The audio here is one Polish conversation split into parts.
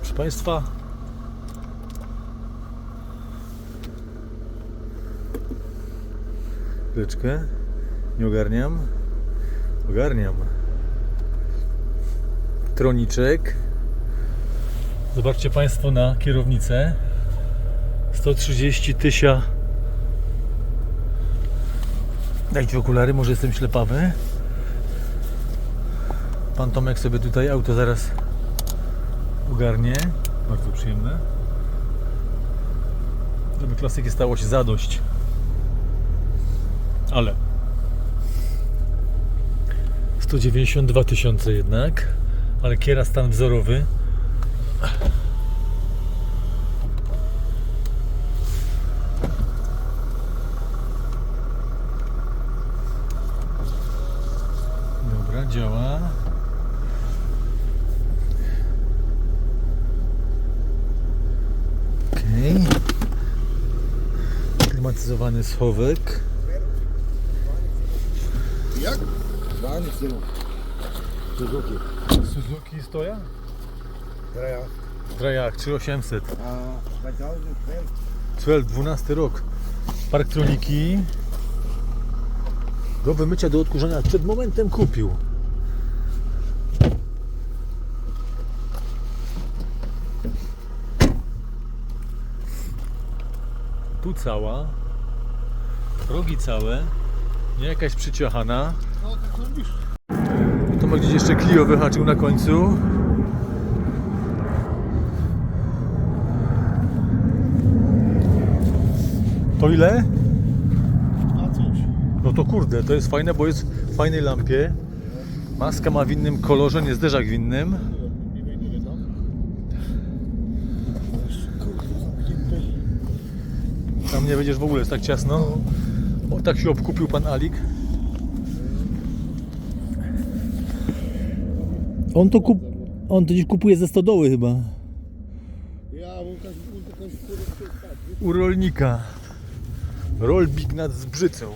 Proszę Państwa, chwileczkę, nie ogarniam, ogarniam. Troniczek. Zobaczcie Państwo na kierownicę. 130 tysięcy. Dajcie okulary, może jestem ślepawy. Pan Tomek sobie tutaj auto zaraz ogarnie. Bardzo przyjemne. Żeby klasyki stało się zadość. Ale 192 tysiące jednak. Ale kiera stan wzorowy. Dobra, działa. Klimatyzowany schowek. Jak? Suzuki. Suzuki stoja? Kraja. Trajak 3800. A 2012. 12, 12 rok. Parktroniki. Do wymycia, do odkurzania przed momentem kupił. Tu cała. Rogi całe. Nie jakaś przyciachana. No to co mówisz? To ma gdzieś jeszcze Clio wyhaczył na końcu. To ile? A coś. No to kurde, to jest fajne, bo jest w fajnej lampie. Maska ma w innym kolorze, nie zderzak w innym. Nie wiem, ile tam. Kurde, zamknięte. Tam nie będziesz w ogóle, jest tak ciasno. O, tak się obkupił pan Alik. On to kup... On to gdzieś kupuje ze stodoły chyba. U rolnika. Rolbik nad Zbrzycą.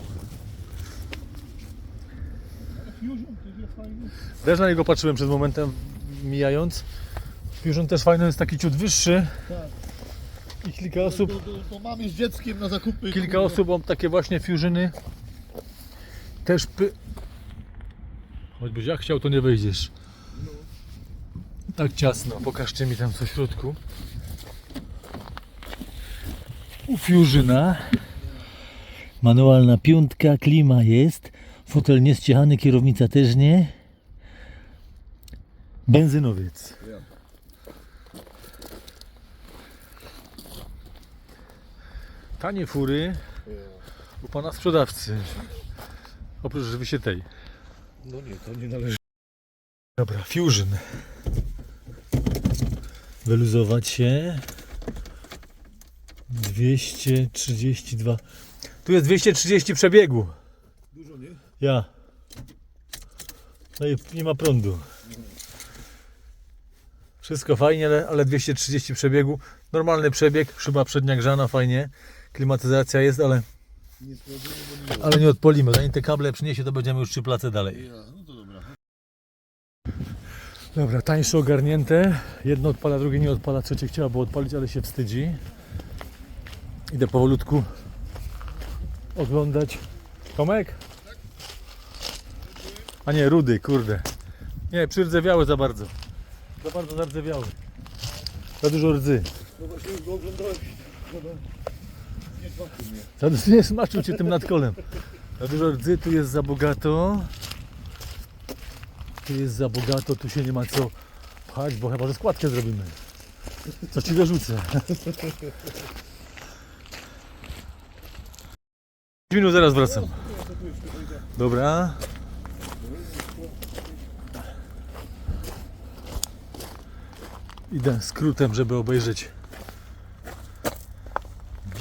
Też na niego patrzyłem przed momentem mijając. Fusion też fajny, jest taki ciut wyższy. Tak. I kilka osób, Do, do, do mamy z dzieckiem na zakupy. kilka osób mam takie właśnie Fusiony. Też py... Choćbyś jak chciał, to nie wejdziesz. Tak ciasno, pokażcie mi tam co w środku. U Fusiona. Manualna piątka, klima jest. Fotel niezciechany, kierownica też nie. Benzynowiec. Tanie fury u pana sprzedawcy. Oprócz rzeczywiście tej. No nie, to nie należy. Dobra, Fusion. Wyluzować się. 232. Tu jest 230 przebiegu. Dużo, nie? Ja. No i nie ma prądu. Wszystko fajnie, ale, ale 230 przebiegu. Normalny przebieg, szyba przednia grzana, fajnie. Klimatyzacja jest, ale, Nie sprawdzimy, bo nie ale nie odpolimy. Zanim te kable przyniesie, to będziemy już trzy place dalej. Ja, no to dobra. Dobra, tańsze ogarnięte. Jedno odpala, drugie nie odpala. Trzecie chciałaby odpalić, ale się wstydzi. Idę powolutku oglądać. Tomek? A nie, rudy, kurde. Nie, przyrzewiały za bardzo. Za bardzo zardzewiały. Za dużo rdzy. No właśnie go oglądałem. Za dużo nie smaczył cię tym nadkolem. Za dużo rdzy, tu jest za bogato. Tu jest za bogato, tu się nie ma co pchać, bo chyba, że składkę zrobimy. Co ci dorzucę. minut zaraz wracam. Dobra. Idę skrótem, żeby obejrzeć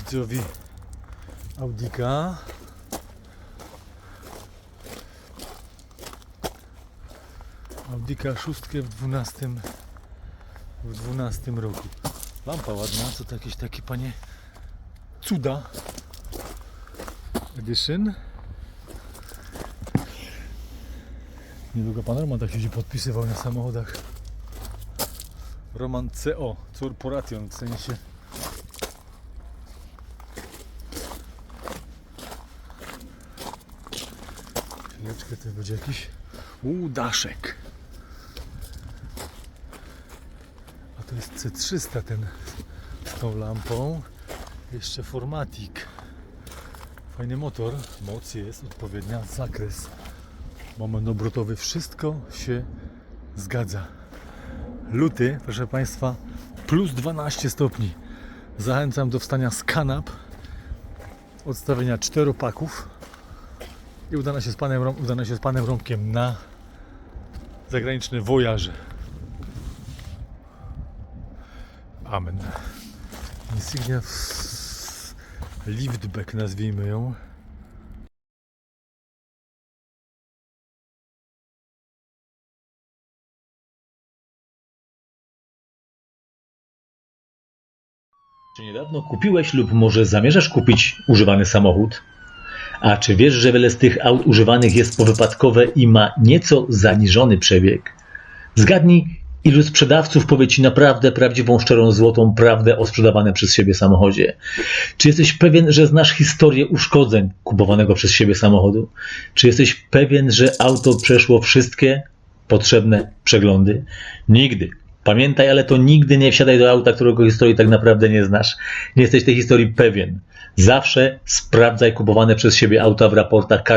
widzowi Audika. Audika szóstkę w 12 w 12 roku. Lampa ładna, co to jakieś takie panie cuda edition. Niedługo pan Roman tak siedzi podpisywał na samochodach. Roman CO, Corporation, w sensie. Chwileczkę, to będzie jakiś udaszek. A to jest C300 ten z tą lampą. Jeszcze Formatik. Fajny motor, moc jest odpowiednia, zakres, moment obrotowy, wszystko się zgadza. Luty, proszę Państwa, plus 12 stopni. Zachęcam do wstania z kanap, odstawienia czteropaków i udana się z panem, udana się z panem Romkiem na zagraniczny wojaż. Amen. Insignia liftback nazwijmy ją. Czy niedawno kupiłeś lub może zamierzasz kupić używany samochód? A czy wiesz, że wiele z tych aut używanych jest powypadkowe i ma nieco zaniżony przebieg? Zgadnij, ilu sprzedawców powie Ci naprawdę prawdziwą, szczerą, złotą prawdę o sprzedawanym przez siebie samochodzie? Czy jesteś pewien, że znasz historię uszkodzeń kupowanego przez siebie samochodu? Czy jesteś pewien, że auto przeszło wszystkie potrzebne przeglądy? Nigdy. Pamiętaj, ale to nigdy nie wsiadaj do auta, którego historii tak naprawdę nie znasz. Nie jesteś tej historii pewien. Zawsze sprawdzaj kupowane przez siebie auta w raportach kar